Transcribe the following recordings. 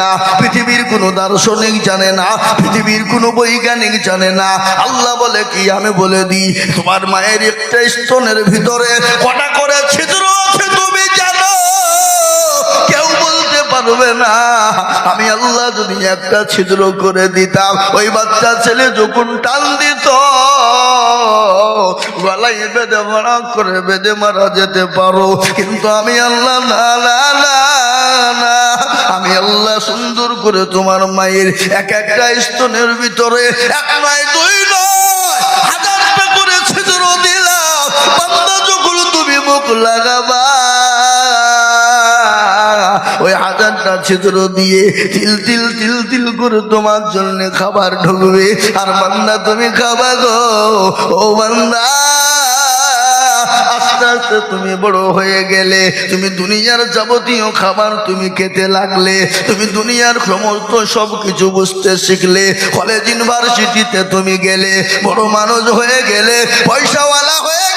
না, পৃথিবীর কোন দার্শনিক জানে না, পৃথিবীর বৈজ্ঞানিক জানে না। আল্লাহ বলে কি, আমি বলে দিই, তোমার মায়ের একটা স্তনের ভিতরে কটা করে ছিদ্র তুমি জানো? কেউ বলতে পারবে না। আমি আল্লাহ যদি একটা ছিদ্র করে দিতাম, ওই বাচ্চা ছেলে যখন টান দিত গলায় বেঁধে মারা করে বেঁধে মারা যেতে পারো। কিন্তু আমি আল্লাহ, না না আমি আল্লাহ সুন্দর করে তোমার মায়ের এক একটা স্তনের ভিতরে, এক নয়, দুই নয় হাজারটা করে ছিদ্র দিলাম। তুমি মুখ লাগাবা ওই হাজারটা ছিদ্র দিয়ে তিল তিল তিল তিল করে তোমার জন্য খাবার ঢুকবে। আর বান্দা, তুমি খাবা গো। ও বান্দা, আস্তে আস্তে তুমি বড় হয়ে গেলে, তুমি দুনিয়ার যাবতীয় খাবার তুমি খেতে লাগলে, তুমি দুনিয়ার সমস্ত সব কিছু বুঝতে শিখলে কলেজ ইউনিভার্সিটিতে তুমি গেলে, বড় মানুষ হয়ে গেলে, পয়সাওয়ালা হয়ে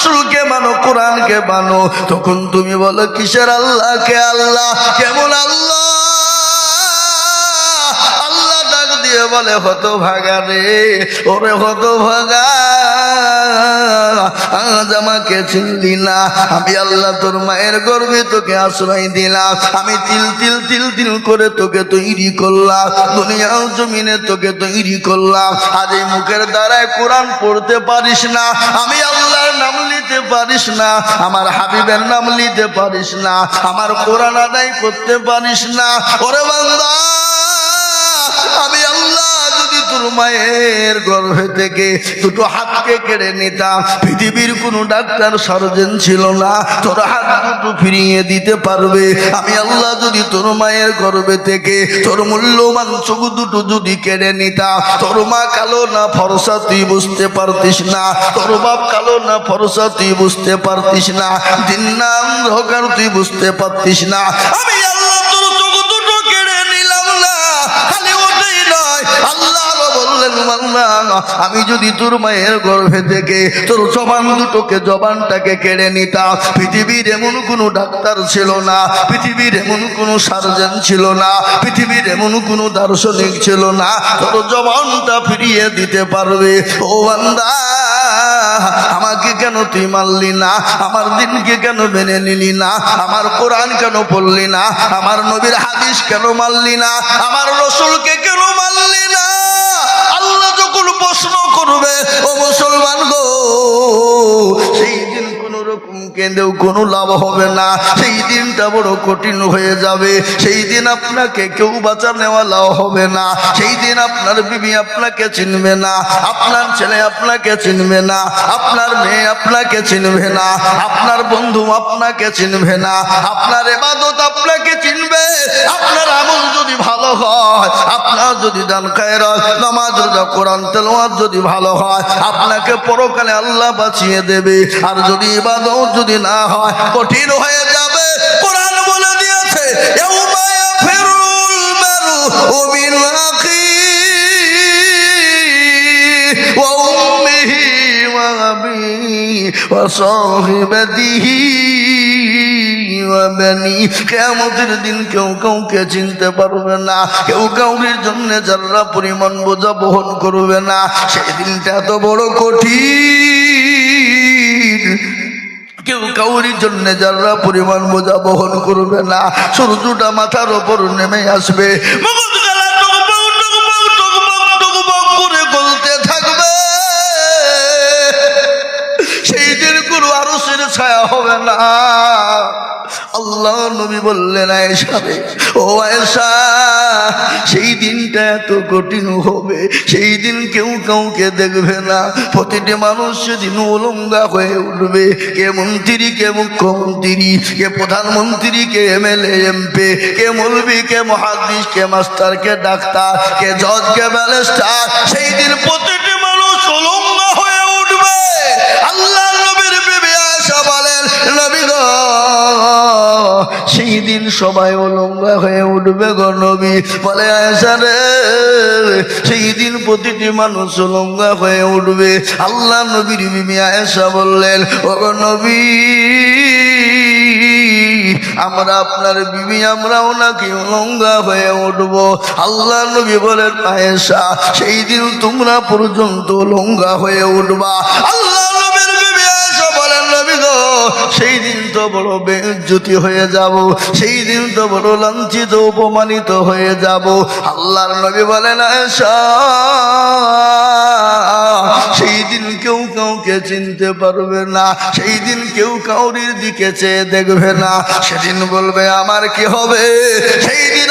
রসুলকে মানো, কোরআনকে মানো, তখন তুমি বলো, কিসের আল্লাহ কেমন আল্লাহ? আল্লাহ ডাক দিয়ে বলে হত ভাগা রে, ওরে হত ভাগা আজ আমাকে চিনলি না, আমি আল্লাহ তোর মায়ের গর্বে তোকে আশ্রয় দিলাম, আমি তিল তিল তিল তিল করে তোকে তৈরি করলাম, দুনিয়ার জমিনে তোকে তৈরি করলাম, আজ এই মুখের দ্বারায় কোরআন পড়তে পারিস না, আমি আল্লাহর নাম নিতে পারিস না, আমার হাবিবের নাম নিতে পারিস না, আমার কোরআন আদায় করতে পারিস না। ওরে যদি তোর মায়ের গর্ভে থেকে দুটো হাতকে কেড়ে নিতাম। পৃথিবীর কোনো ডাক্তার সার্জন ছিল না। তোর হাত দুটো ফিরিয়ে দিতে পারবে। আমি আল্লাহ যদি তোর মায়ের গর্ভে থেকে তোর মূল্যবান চোখ দুটো যদি কেড়ে নিতাম, তোর মা কালো না ফরসা তুই বুঝতে পারতিস না। তোর বাপ কালো না ফরসা তুই বুঝতে পারতিস না। দিন না অন্ধকার তুই বুঝতে পারতিস না। আমি আল্লাহ, আমি যদি তোর মায়ের গর্ভে থেকে তোর জবান দুটোকে জবানটাকে কেড়ে নিতাম, পৃথিবীর এমন কোনো ডাক্তার ছিল না, পৃথিবীর এমন কোনো সার্জন ছিল না, পৃথিবীর এমন কোনো দার্শনিক ছিল না, তোর জবানটা ফিরিয়ে দিতে পারবে। ও বান্দা, আমাকে কেন তুই মারলি না? আমার দিনকে কেন মেনে নিলি না? আমার কোরআন কেন পড়লি না? আমার নবীর হাদিস কেন মারলি না? আমার রসুলকে কেন যখন প্রশ্ন করবে ও মুসলমান গো। সেই দিন কোন রকম কেঁদেও কোনো লাভ হবে না। সেই দিনটা বড় কঠিন হয়ে যাবে। সেই দিন আপনাকে কেউ বাঁচা নেওয়ালাও হবে না। সেই দিন আপনার বিবি আপনাকে চিনবে না। আপনার ছেলে আপনাকে চিনবে না। আপনার মেয়ে আপনাকে চিনবে না। আপনার বন্ধু আপনাকে চিনবে না। আপনার এবাদত আপনাকে চিনবে। আপনার আমল যদি ভালো হয়, আপনার যদি দান খায়ের নামাজ, রোজা, কোরআন, তেলাওয়াত যদি ভালো হয়, আপনাকে পরকালে আল্লাহ বাঁচিয়ে দেবে। আর যদি ইবাদত যদি না হয়, কঠিন হয়ে যাবে। কোরআন বলে দিয়েছে কেমতের দিন কেউ কাউকে চিনতে পারবে না, কেউ কাউরির জন্য যারা পরিমাণ বোঝা বহন করবে না, সেই দিনটা এত বড় কঠিন। কেউ কাউরির জন্য যারা পরিমাণ বোঝা বহন করবে না, সূর্যটা মাথার ওপর নেমে আসবে। সেই দিন ছায়া হবে না। আল্লাহ নবী বললেন, আয়েশা রে, ও আয়েশা, সেই দিনটা এত কঠিন হবে, সেই দিন কেউ কাউকে দেখবে না। প্রতিটি মানুষ সেদিন উলঙ্গা হয়ে উঠবে। কে মন্ত্রী, কে মুখ্যমন্ত্রী, কে প্রধানমন্ত্রী, কে এম এমএলএ, এমপি, কে মৌলবি কে মহাদিস, কে মাস্টার, কে ডাক্তার, কে জজ, কে ব্যালেস্টার সেই দিন প্রতিটি মানুষ উলঙ্গা সেই দিন সবাই অলঙ্গা হয়ে উঠবে গো নবী। বলে আয়সা রে, সেই দিন প্রতিটি মানুষ অলঙ্গা হয়ে উঠবে। আল্লাহ নবীর বিবি আয়েশা বললেন, ও নবী, আমরা আপনার বিবি, আমরাও নাকি অলঙ্গা হয়ে উঠব। আল্লাহ নবী বলেন, আয়েশা, সেই দিন তোমরা পর্যন্ত অলঙ্গা হয়ে উঠবা। সেই দিন তো বড় বেজ্জতি হয়ে যাব, সেই দিন তো বড় লাঞ্ছিত, অপমানিত হয়ে যাব। আল্লাহর নবী বলেন সেই দিন কেউ কাউকে চিনতে পারবে না, সেই দিন কেউ কাউরির দিকে চেয়ে দেখবে না। সেদিন বলবে, আমার কি হবে? সেই দিন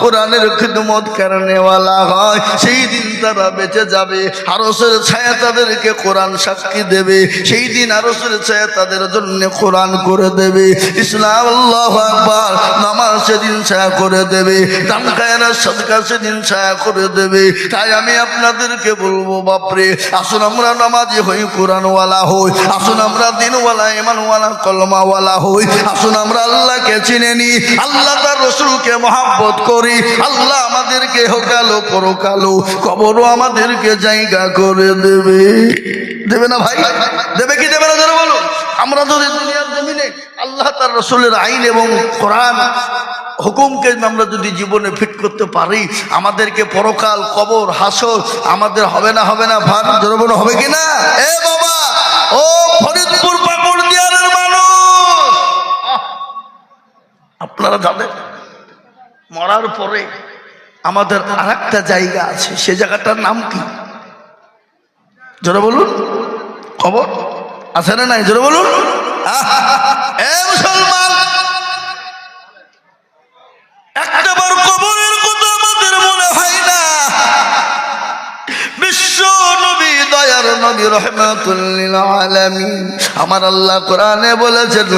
কোরআনের খিদমত করনেওয়ালা হয়, সেই দিন তারা বেঁচে যাবে। আরসের ছায়া তাদেরকে কোরআন সাক্ষী দেবে। সেই দিন আরসের ছায়া তাদের জন্য কোরআন করে দেবে। ইসলাম আল্লাহ আকবার, নামাজ সেদিন ছায়া করে দেবে। দান কায়না সদকা সেদিন ছায়া করে দেবে। তাই আমি আপনাদেরকে বলব, বাপরে, আসুন আমরা নামাজি হই, কোরআনওয়ালা হই। আসুন আমরা দিনওয়ালা ইমানওয়ালা কলমাওয়ালা হই। আসুন আমরা আল্লাহকে চিনে নিই। আল্লাহ তার রসুলকে মহাব্বত করি। আল্লাহ আমাদেরকে হোকালো, পরকালো কবরও আমাদেরকে জায়গা করে দেবে। দেবে না ভাই? দেবে কি দেবে না ধরে বলো আমরা যদি দুনিয়ার জমিনে আল্লাহ তার রসুলের আইন এবং কোরআন হুকুমকে আমরা যদি জীবনে ফিট করতে পারি, আমাদেরকে পরকাল, কবর, হাসর আমাদের হবে না হবে না ধরে বলো হবে কি না? এ বাবা, ও ফরিদপুর পাকুড় দিয়ারের মানুষ। আপনারা জানেন মরার পরে আমাদের আর একটা জায়গা আছে, সে জায়গাটার নাম কি? জোরে বলুন। খবর? আছে না নাই? জোরে বলুন। মুসলমান! আমার আল্লাহ কোরআনে বলেছেন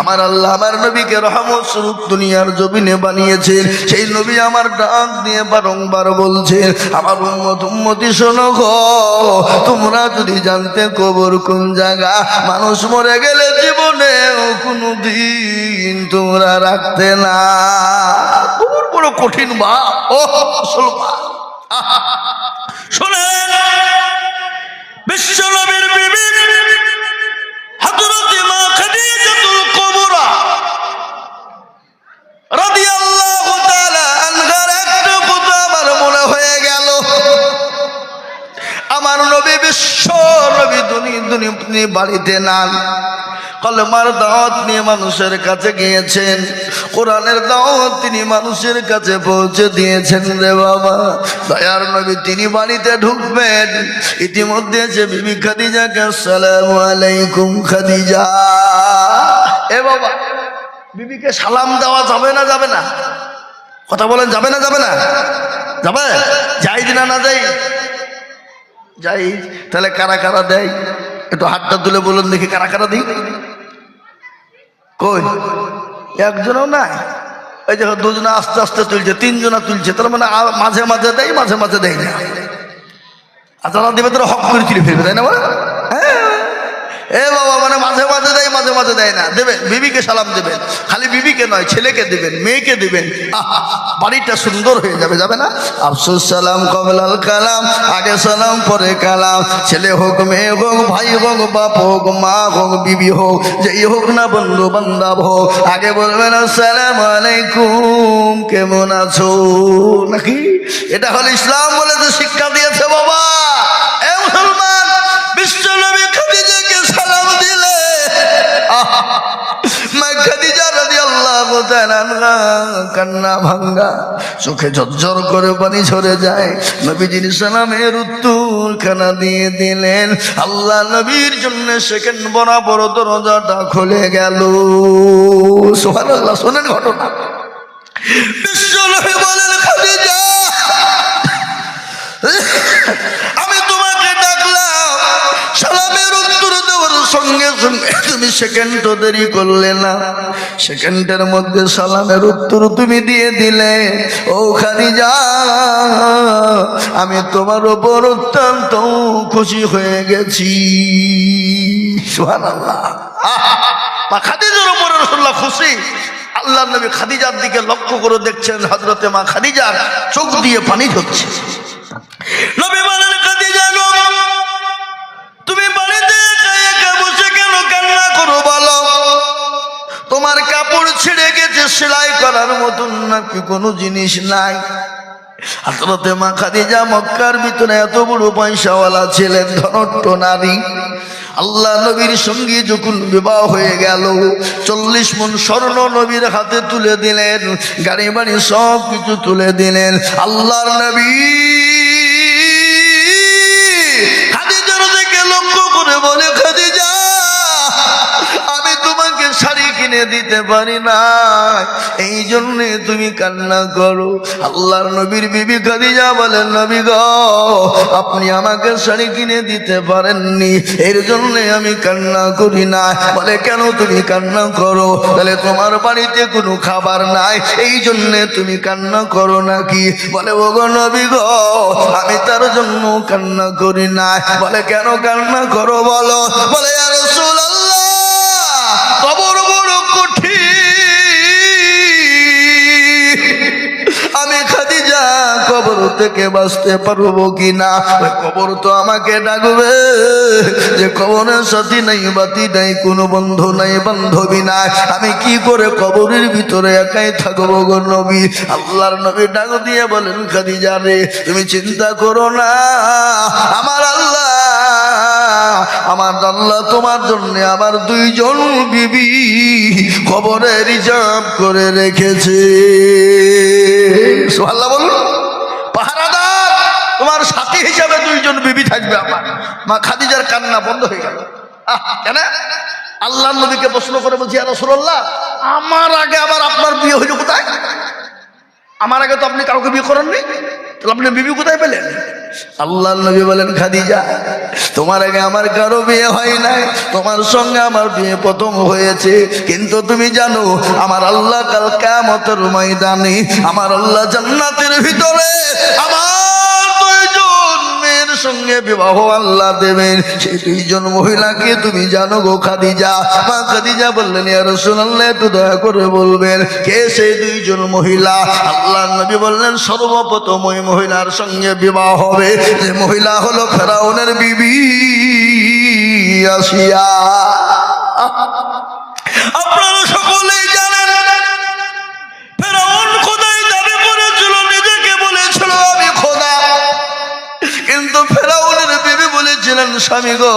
আমার আল্লাহ আমার নবীকে রহমত স্বরূপ দুনিয়ার জমিনে বানিয়েছেন। সেই নবী আমার ডাক দিয়ে বারংবার বলছেন আমার উম্মতি শোনো গো, তোমরা যদি জানতে কবর কোন জায়গা, মানুষ মরে গেলে জীবনে কোনো দিন তোমরা রাখতে না। কবর বড় কঠিন বা ও মুসলমান। শোনেন বিশ্ব নবীর বিবি হযরত মা খাদিজাতুল কুবরা রাদিয়াল্লাহু তাআলা আনহার একটা কথা আমার মনে হয়ে গেল। আমার নবী বিশ্ব নবী দুনি বাড়িতে নান কলমার দাওয়াত নিয়ে মানুষের কাছে গিয়েছেন। কোরআনের দাওয়াত তিনি মানুষের কাছে পৌঁছে দিয়েছেন রে বাবা। দয়ার নবী তিনি বাড়িতে ঢুকবেন। ইতিমধ্যে যে বিবি খাদিজাকে আসসালামু আলাইকুম খাদিজা। এ বাবা, বিবিকে সালাম দেওয়া যাবে না যাবে না? কথা বলেন, যাবে না যাবে না? যাবে? যাই না না যাই। যাই, তাহলে কারা কারা দেয়? একটু হাতটা তুলে বলুন দেখি কারা কারা দিই কই? একজনও নাই। এই যে দুজনা আস্তে আস্তে তুলছে, তিনজনা তুলছে, তার মানে মাঝে মাঝে দেয়, মাঝে মাঝে দেয় না। আর যারা দেবে, তারা হক করে তুলে ফেলবে, তাই না হ্যাঁ। মাঝে মাঝে মাঝে দেয় না। দেবেন, বিবিকে সালাম দেবেন। খালি বিবিকে নয়, ছেলেকে দেবেন, মেয়েকে দেবেন। বাড়িটা সুন্দর হয়ে যাবে যাবে না? আফসোস, সালাম কমলাল কালাম, আগে সালাম, পরে কালাম। ছেলে হোক, মেয়ে হোক, ভাই হোক, বাপ হোক, মা হোক, বিবি হোক, যেই হোক না বন্ধু বান্ধব হোক। আগে বলবেন, আসসালাম আলাইকুম, কেমন আছো? নাকি? এটা হলো ইসলাম বলে তো শিক্ষা দিয়েছে বাবা। কান্না ভাঙ্গা, চোখে ঝরঝর করে পানি ঝরে যায়। নবীজির সালামের উত্তর খানা দিয়ে দিলেন, আল্লাহ নবীর জন্য সেকেন্ড বরাবর দরজাটা খুলে গেল। সোহান শোনেন ঘটনা। সঙ্গে সঙ্গে তুমি সেকেন্ড তো দেরি করলে না। সেকেন্ডের মধ্যে সালামের উত্তর তুমি দিয়ে দিলে। ও খাদিজা, আমি তোমার ওপর অত্যন্ত খুশি হয়ে গেছি। খাদিজার উপরে রসুল্লাহ খুশি। আল্লাহ নবী খাদিজার দিকে লক্ষ্য করে দেখছেন হজরতে মা খাদিজার চোখ দিয়ে পানি ঝরছে। নবী বলেন তোমার কাপড় ছিঁড়ে গেছে, সেলাই করার মতন নাকি কোনো জিনিস নাই। হাজরতে মা খাদিজা মক্কার ভিতরে এত বড় পয়সাওয়ালা ছিলেন, ধনট্ট নারী। আল্লাহ নবীর সঙ্গে যখন বিবাহ হয়ে গেল, চল্লিশ মন স্বর্ণ নবীর হাতে তুলে দিলেন, গাড়ি বাড়ি সব কিছু তুলে দিলেন। আল্লাহর নবী খাদিজার দিকে লক্ষ্য করে বলে শাড়ি কিনে দিতে পারি না এই জন্যে তুমি কান্না করো। আল্লাহর নবীর বিবি খাদিজা বলেন, নবী গো, আপনি আমাকে শাড়ি কিনে দিতে পারেননি। এর জন্যে আমি কান্না করি না। বলে, কেন তুমি কান্না করো? তাহলে তোমার বাড়িতে কোনো খাবার নাই। এই জন্যে তুমি কান্না করো নাকি? বলে, ও গো নবী গো, আমি তার জন্য কান্না করি না বলে, কেন কান্না করো বলো? বলে থেকে বাঁচতে পারব কিনা? ওই কবর তো আমাকে ডাকবে। যে কবরের সাথী নাই, বাতি নাই, কোনো বন্ধু নাই, বান্ধবী নাই। আমি কি করে কবরের ভিতরে একাই থাকব গো নবী? আল্লাহর নবী ডাক দিয়ে বলেন, খাদিজা রে, তুমি চিন্তা করো না। আমার আল্লাহ আমার আল্লাহ তোমার জন্য আমার দুইজন বিবি খবরে রিজার্ভ করে রেখেছে। আল্লাহ বলুন। তোমার সাথী হিসাবে দুইজন বিবি থাকবে আমার। মা খাদিজার কান্না বন্ধ হয়ে গেল। কেন? আল্লাহ নবীকে প্রশ্ন করে বলছি রসুল্লাহ আমার আগে আবার আপনার বিয়ে হইল কোথায়? আমার আগে তো আপনি কাউকে বিয়ে করেননি। তাহলে আপনি বিবি কোথায় পেলেন? আল্লাহ নবী বলেন, খাদিজা, তোমার আগে আমার কারও বিয়ে হয় নাই। তোমার সঙ্গে আমার বিয়ে প্রথম হয়েছে। কিন্তু তুমি জানো, আমার আল্লাহ কাল কামতের ময়দানে, আমার আল্লাহ জান্নাতের ভিতরে আমার সঙ্গে বিবাহ আল্লাহ দেবেন। সেই দুইজন মহিলাকে তুমি জানো গো খাদিজা। মা খাদিজা বললেন, ইয়া রাসূলুল্লাহ, একটু দয়া করে বলবেন, কে সেই দুইজন মহিলা? আল্লাহ নবী বললেন সর্বপ্রথম ওই মহিলার সঙ্গে বিবাহ হবে। যে মহিলা হলো ফেরাউনের বিবি আসিয়া আপনারা সকলেই স্বামী গো,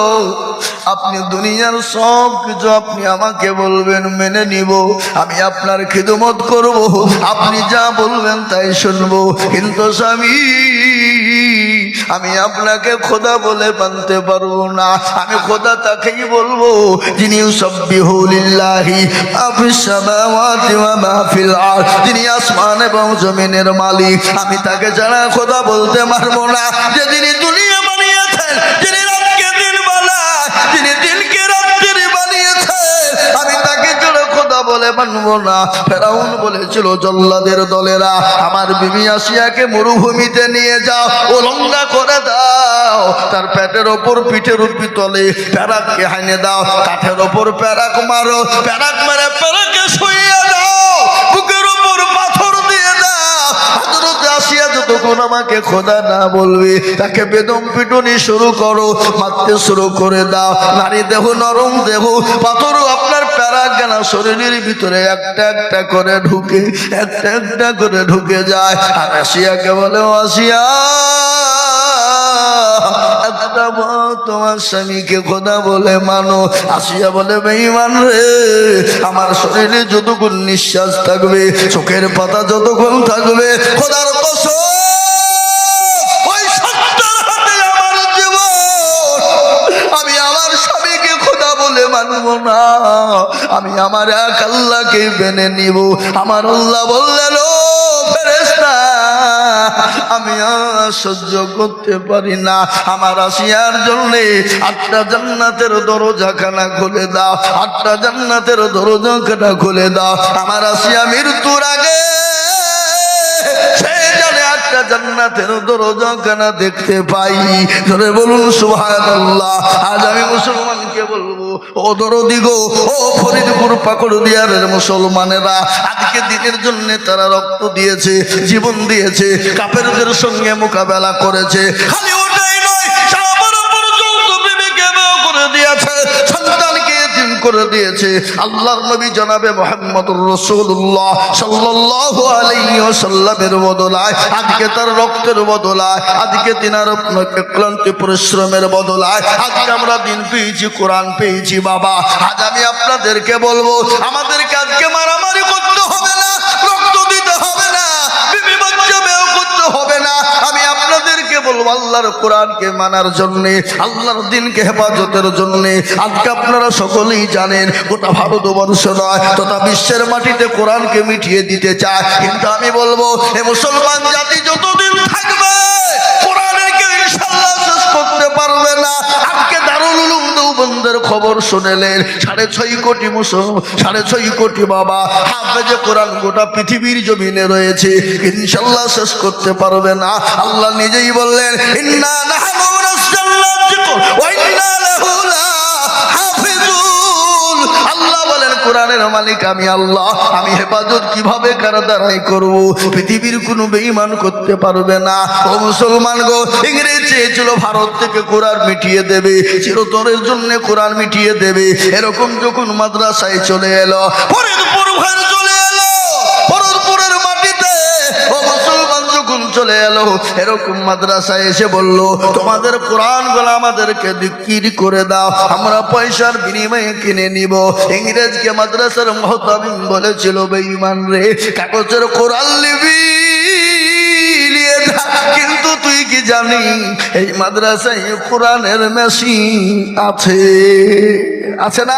আপনি দুনিয়ার সব কিছু আপনি আমাকে বলবেন, মেনে নিব। আমি আপনার খিদমত করব, আপনি যা বলবেন তাই শুনব। কিন্তু স্বামী, আমি আপনাকে খোদা বলে মানতে পারব না। আমি খোদা তাকেই বলব, যিনি যিনি আসমান এবং জমিনের মালিক। আমি তাকে ছাড়া খোদা বলতে পারব না। যে যিনি দুনিয়া বানিয়েছেন, যিনি যিনি দিনকে রাত্রি বানিয়েছেন আমি তাকে ছাড়া খোদা বলে মানবো না। ফেরাউন বলেছিল, জল্লাদের দলেরা, আমার বিবি আসিয়াকে মরুভূমিতে নিয়ে যাও ওলঙ্গা করে দাও। তার পেটের ওপর পিঠের উপর তলে প্যারাককে হাইনে দাও, কাঠের ওপর প্যারাক মারো, প্যারাক মেরে প্যারাকে শুইয়ে দাও। আসিয়া যতক্ষণ আমাকে খোদা না বলবে, তাকে বেদম পিটুনি শুরু করো, মারতে শুরু করে দাও। নারী দেহ, নরম দেহ পাথর আপনার প্যারা গানা শরীরের ভিতরে একটা একটা করে ঢুকে, একটা একটা করে ঢুকে যায়। আর আসিয়াকে বলে, "ও আসিয়া একটা তোমার স্বামীকে খোদা আমার শরীরে যতক্ষণ নিঃশ্বাস থাকবে, চোখের পাতা যতক্ষণ থাকবে, খোদার কসম, ওই আমার জীবন। আমি আমার স্বামীকে খোদা বলে মানব না। আমি আমার এক আল্লাহকে মেনে নিব। আমার আল্লাহ বললেন আমি সহ্য করতে পারি না। আমার আসিয়ার জন্য আটটা জান্নাতের দরজাখানা খুলে দাও। আটটা জান্নাতের দরজাখানা খুলে দাও। আমার আসিয়া মৃত্যুর আগে জানে জান্নাতের দরজা দরজাখানা দেখতে পাই। ধরে বলুন, সুবহানাল্লাহ। আজ আমি মুসলমানকে বলব, ও দরদি দিগ ও ফরিদপুর পাকড় দিয়ারের মুসলমানেরা, আজকে দিনের জন্য তারা রক্ত দিয়েছে, জীবন দিয়েছে কাপেরদের সঙ্গে মোকাবেলা করেছে। খালি ওটাই করে দিয়েছে। আল্লাহর নবী জনাবে মোহাম্মদুর রসুল্লাহ সাল্লাহ আলাইসাল্লামের বদলায়, আজকে তার রক্তের বদলায়, আজকে তিনার ক্লান্তি, পরিশ্রমের বদলায়, আজকে আমরা দিন পেয়েছি, কোরআন পেয়েছি বাবা। আজ আমি আপনাদেরকে বলব, আমাদেরকে আজকে মারামারি করতে বলব আল্লাহর কোরআনকে মানার জন্য, আল্লাহর দিনকে হেফাজতের জন্য। আজকে আপনারা সকলেই জানেন, গোটা ভারতবর্ষ নয়, তথা বিশ্বের মাটিতে কোরআনকে মিটিয়ে দিতে চায়। কিন্তু আমি বলব, এ মুসলমান জাতি যতদিন থাকবে কোরআনের দেওবন্দের খবর শুনেলেন, সাড়ে ছয় কোটি মুসলমান, সাড়ে ছয় কোটি বাবা, হাফেজে কোরআন গোটা পৃথিবীর জমিনে রয়েছে, ইনশাল্লাহ শেষ করতে পারবে না। আল্লাহ নিজেই বললেন, ইন্না নাহনু নাযালনা ওয়া ইন্না কোরআনের মালিক আমি আল্লাহ। আমি হেফাজত কীভাবে কার দ্বারাই করব? পৃথিবীর কোনো বেঈমান করতে পারবে না। ও মুসলমান গো, ইংরেজ চেয়েছিল ভারত থেকে কোরআন মিটিয়ে দেবে। চিরতরের জন্য কোরআন মিটিয়ে দেবে। এরকম যখন মাদ্রাসায় চলে এলো, ফরিদপুর ভাই চলে চলে এলো, এরকম মাদ্রাসায় এসে বলল, তোমাদের কোরআনগুলো আমাদেরকে বিক্রি করে দাও, আমরা পয়সার বিনিময়ে কিনে নিব। ইংরেজকে মাদ্রাসার মহতামিম বলেছিল, বেঈমান রে, কাগজের কোরআন লিবি। কিন্তু তুই কি জানি, এই মাদ্রাসায় কোরআনের মেশিন আছে আছে না?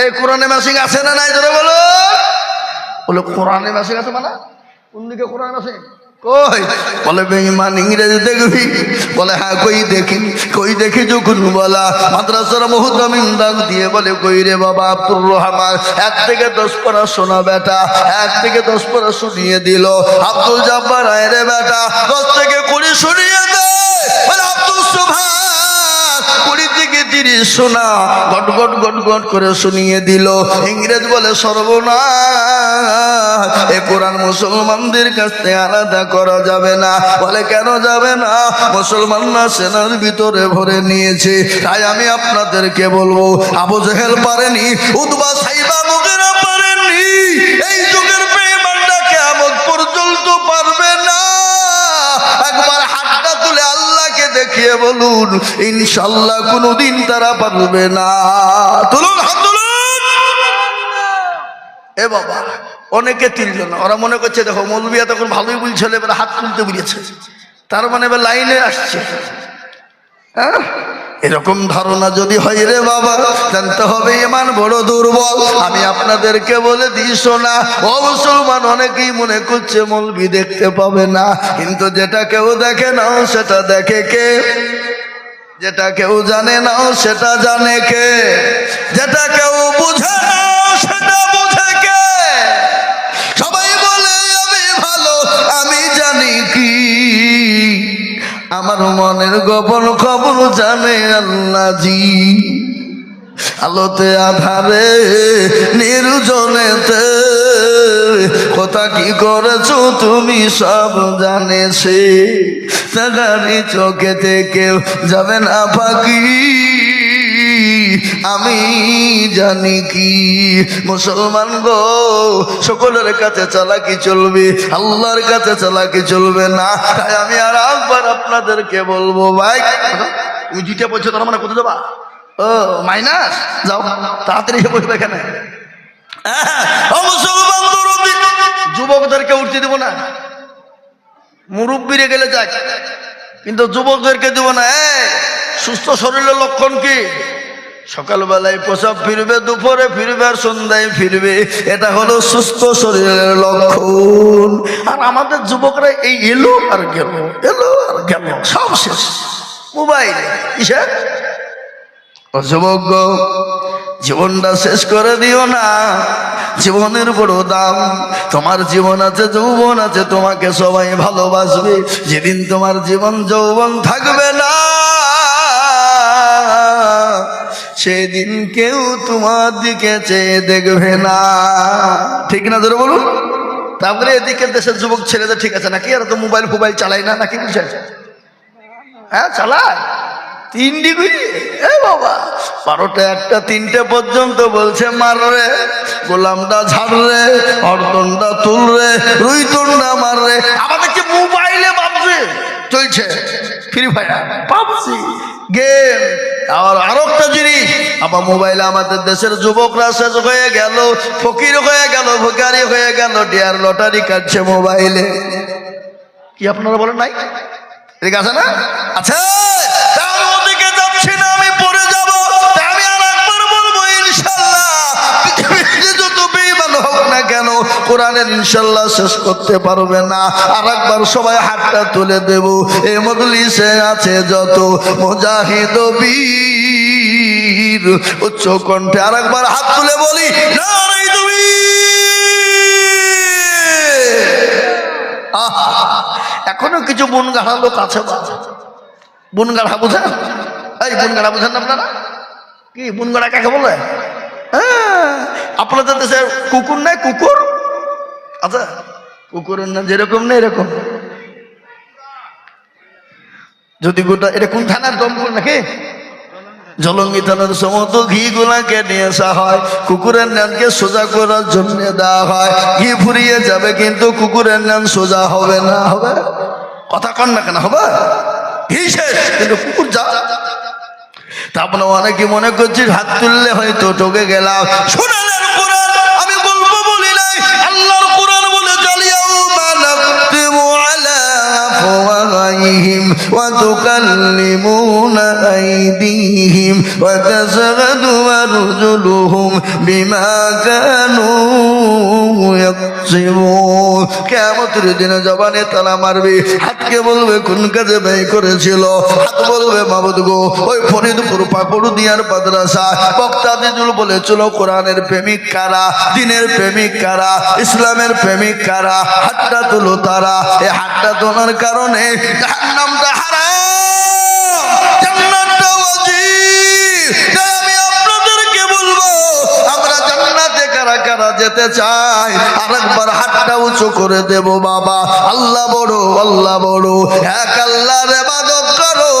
এই কোরআনের মেশিন আছে না নাই? ধরে বলো। বলে কোরআনে মেশিন আছে মানে? কোন দিকে কোরআন আছে কই? বলে, বেঈমান ইংরেজি দেখবি? বলে হ্যাঁ কই দেখি? কই দেখি যখন বলা, মাদ্রাসার মুহতামিম ডাক দিয়ে বলে, কই রে বাবা, আব্দুর রহমান, এক থেকে দশ পড়া শোনা বেটা, এক থেকে দশ পড়া শুনিয়ে দিল। আব্দুল জাব্বার আয় রে বেটা, দশ থেকে কুড়ি শুনিয়ে দে। বলে, আব্দুল সুবহান। কুড়ি থেকে তিরিশ গট গট গট গট করে শুনিয়ে দিল। ইংরেজ বলে কোরআন মুসলমানদের কাছ থেকে করা যাবে না। বলে, কেন যাবে না? মুসলমানরা সেনার ভিতরে ভরে নিয়েছে। তাই আমি আপনাদেরকে বলব, আবু জেহেল পারেনি সাইবা পারেননি। এই যুগের দেখিয়ে বলুন, ইনশাল্লাহ কোনোদিন তারা পারবে না। তুলুন এ বাবা, অনেকে তিনজন, ওরা মনে করছে, দেখো মৌলবিয়া তখন ভালোই বলছিল, এবার হাত তুলতে বুঝেছে তার মানে এবার লাইনে আসছে। হ্যাঁ? এরকম ধারণা যদি হয় রে বাবা, জানতে হবে ইমান বড় দুর্বল। আমি আপনাদেরকে বলে দিই না ও মুসলমান, অনেকেই মনে করছে মৌলবি দেখতে পাবে না। কিন্তু যেটা কেউ দেখে না সেটা দেখে কে? যেটা কেউ জানে না সেটা জানে কে? যেটা কেউ বুঝে না আমার মনের গোপন খবর জানে আল্লাহ জি আলোতে, আধারে, নির্জনেতে। কথা কি করেছ তুমি সব জানেছে। তাগারি চোখে থেকে যাবে না ফাঁকি। আমি জানি কি। মুসলমান গো, সকলের কাছে চালাকি চলবে? আল্লাহর কাছে চালাকি চলবে না? তাই আমি আর একবার আপনাদেরকে বলব, ভাই, তুমি জিতে বলছো তার মানে কোথায় যাবা? ও, মাইনাস? যাও, তাড়াতাড়ি বসবে এখানে। মুসলমান যুবকদেরকে উঠতে দেবো না। মুরব্বীরে গেলে যাক, কিন্তু যুবকদেরকে দেবো না। সুস্থ শরীরের লক্ষণ কি? সকালবেলায় প্রসাব ফিরবে, দুপুরে ফিরবে আর সন্ধ্যায় ফিরবে। এটা হলো সুস্থ শরীরের লক্ষণ। আর আমাদের যুবকরা এই এলো আর গেল, এলো আর গেল, সব শেষ। মোবাইল, কিসের? জীবনটা শেষ করে দিও না। জীবনের বড় দাম, তোমার জীবন আছে, যৌবন আছে, তোমাকে সবাই ভালোবাসবে। যেদিন তোমার জীবন যৌবন থাকবে না সেদিন কেউ তোমার দিকে চেয়ে দেখবে না। ঠিক না ধরে বলুন? তারপরে এদিকে দেশের যুবক ছেলেদের ঠিক আছে নাকি? আর তো মোবাইল ফোবাইল চালাই না নাকি বুঝছে হ্যাঁ চালায়। তিন ডিগ্রি? এ বাবা, বারোটা একটা তিনটে পর্যন্ত বলছে, মার রে, গোলামটা ঝাড় রে অর্দনটা তুল রে রুইতনটা মার রে। আমাদেরকে মোবাইলে ভাবছে চলছে। ফ্রি ফায়ার পাবজি, গেম আর আরও একটা জিনিস আমার মোবাইল আমাদের দেশের যুবকরা শেষ হয়ে গেল, ফকির হয়ে গেল ভোগারি হয়ে গেল ডিয়ার লটারি কাটছে মোবাইলে। কি আপনারা বলেন নাই ঠিক আছে না আছে! কোরআনের ইনশাল্লাহ শেষ করতে পারবে না। আর একবার সবাই হাতটা তুলে দেব। এই মজলিসে আছে যত মুজাহিদ বীর উচ্চ কণ্ঠে আর একবার হাত তুলে বলি আহা এখনও কিছু বন গাড়া লোক আছে বাবা। বন গাড়া বুঝেন? এই বন গাড়া বুঝেন আপনারা? কি বন গাড়া কাকে বলে? হ্যাঁ, আপনাদের দেশে কুকুর নাই কুকুর? আচ্ছা কুকুরের নাম যেরকম নেই এরকম? যদি গোটা, এটা কোন থানার দমপুর নাকি? জলঙ্গি থানার সমস্ত ঘি গুলাকে নিয়ে আসা হয়। কুকুরের নানকে সোজা করার জন্য দেওয়া হয়। ঘি ফুরিয়ে যাবে কিন্তু কুকুরের নান সোজা হবে না, হবে? কথা কন না কেন, হবে? ঘি শেষ, কিন্তু কুকুর যা। তারপরে অনেকে মনে করছি হাত তুললে হয়তো টোকে গেলাম। শোনালেন أفواههم وتكلمون أيديهم وتشهد أرجلهم بما كانوا يكسبون কেমতের দিনে জবানে তালা মারবে। হাতকে বলবে, কোন কাজে ব্যয় করেছিল? হাত বলবে, মাবুদ গো, ওই ফরিদপুর পাকুড় দিয়ার মাদ্রাসা। বক্তা দিজুল বলেছিল, কোরআনের প্রেমিক কারা? দিনের প্রেমিক কারা? ইসলামের প্রেমিক কারা? হাতটা তুলো তারা। এই হাতটা তোলার কারণে নামটা কারা যেতে চাই আরেকবার হাতটা উঁচু করে দেব, বাবা। আল্লাহ বড় আল্লাহ বড়। এক আল্লাহর ইবাদত করো,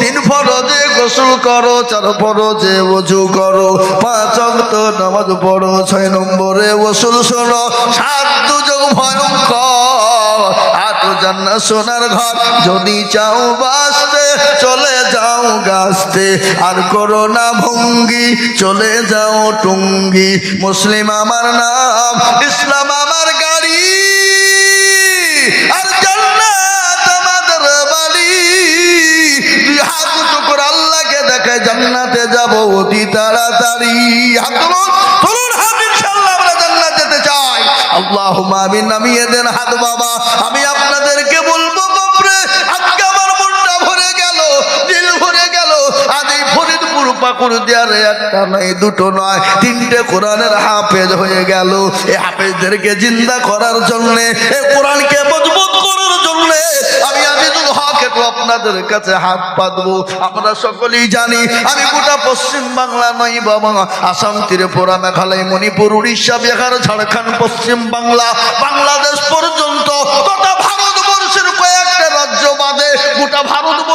তিন ফরজে গোসল করো, চার ফরজে ওযু করো। পাঁচ অক্ত নামাজ পড়ো, ছয় নম্বরে গোসল শোনো, সাত দুযোগ ভয়ঙ্কর। জান্না সোনার ঘর। যদি চাও বাঁচতে, চলে যাও গাছতে। আর করো না ভঙ্গি, চলে যাও টুঙ্গি। মুসলিম আমার নাম, ইসলাম আমার গাড়ি। আর জান্নাত বাড়ি। হাত করে আল্লাহকে দেখায় জান্নাতে যাব অতি তাড়াতাড়ি। হাত চাই আমি নামিয়ে দেন হাত বাবা। আমি আপনাদেরকে বলব, বাপরে, আজকে আমার মনটা ভরে গেল, দিল ভরে গেল। আজ এই ফরিদপুর পাকুর দেয়ারে একটা নয়, দুটো নয়, তিনটে কোরআনের হাফেজ হয়ে গেল। এই হাফেজদেরকে জিন্দা করার জন্যে এই কোরআনকে মজবুত আপনাদের কাছে হাত পাতবো আমরা সকলেই জানি, আমি গোটা পশ্চিম বাংলা নই বাবা। আসাম ত্রিপুরা মেঘালয়, মণিপুর, উড়িষ্যা, বিহার, ঝাড়খণ্ড, পশ্চিম বাংলা, বাংলাদেশ পর্যন্ত গোটা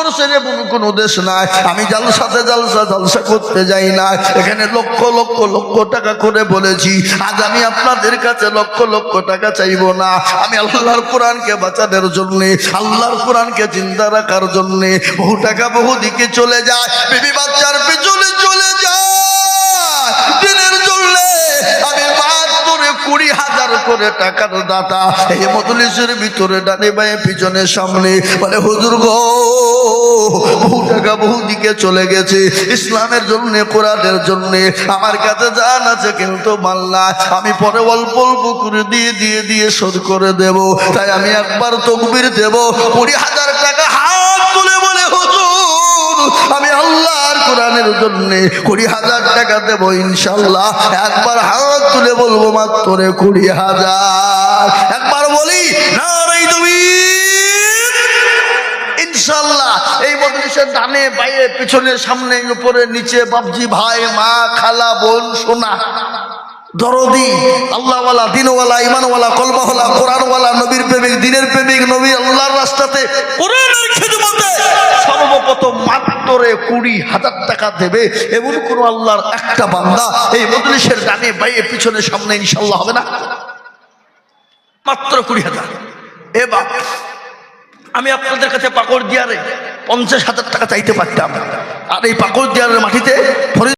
ভারতবর্ষের এমন কোনো দেশ নাই। আমি জালসাতে জালসা জালসা করতে যাই না। এখানে লক্ষ লক্ষ লক্ষ টাকা করে বলেছি। আজ আমি আপনাদের কাছে লক্ষ লক্ষ টাকা চাইব না। আমি আল্লাহর কোরআনকে বাঁচানোর জন্যে, আল্লাহর কোরআনকে চিন্তা রাখার জন্যে বহু টাকা বহু দিকে চলে যায়। বাচ্চার চলে যায় কুড়ি হাজার করে টাকার দাতা। এই মজলিসের ভিতরে ডানে বায়ে, পিছনে সামনে বলে, হুজুর গো, বহু টাকা বহু দিকে চলে গেছে। ইসলামের জন্য, কোরআনের জন্য আমার কাছে জান আছে, কিন্তু মাল্লা, আমি পরে অল্প অল্প করে দিয়ে দিয়ে দিয়ে শোধ করে দেব। তাই আমি একবার তকবির দেব। কুড়ি হাজার টাকা হাত তুলে বলে, হুজুর আমি আল্লাহর কোরআনের জন্য কুড়ি হাজার টাকা দেবো ইনশাল্লাহ। একবার হাত তুলে বলব মাত্র কুড়ি হাজার। একবার বলি, না তুমি। ইনশাল্লাহ, এই মজলিসের ডানে, বাইরে, পিছনে, সামনে, উপরে, নিচে বাবজি ভাই, মা, খালা, বোন, সোনা। দরদি, আল্লাহওয়ালা, দিনওয়ালা ইমানওয়ালা কলমাওয়ালা কোরআনওয়ালা, নবীর প্রেমিক, দিনের প্রেমিক, নবী আল্লাহর রাস্তাতে একটা বান্দা এই বাইরে পিছনে সামনে ইনশাল্লাহ হবে না? মাত্র কুড়ি হাজার। আমি আপনাদের কাছে পাকড় দিয়ারে পঞ্চাশ হাজার টাকা চাইতে পারতাম। আর এই পাকড় দিয়ারের মাটিতে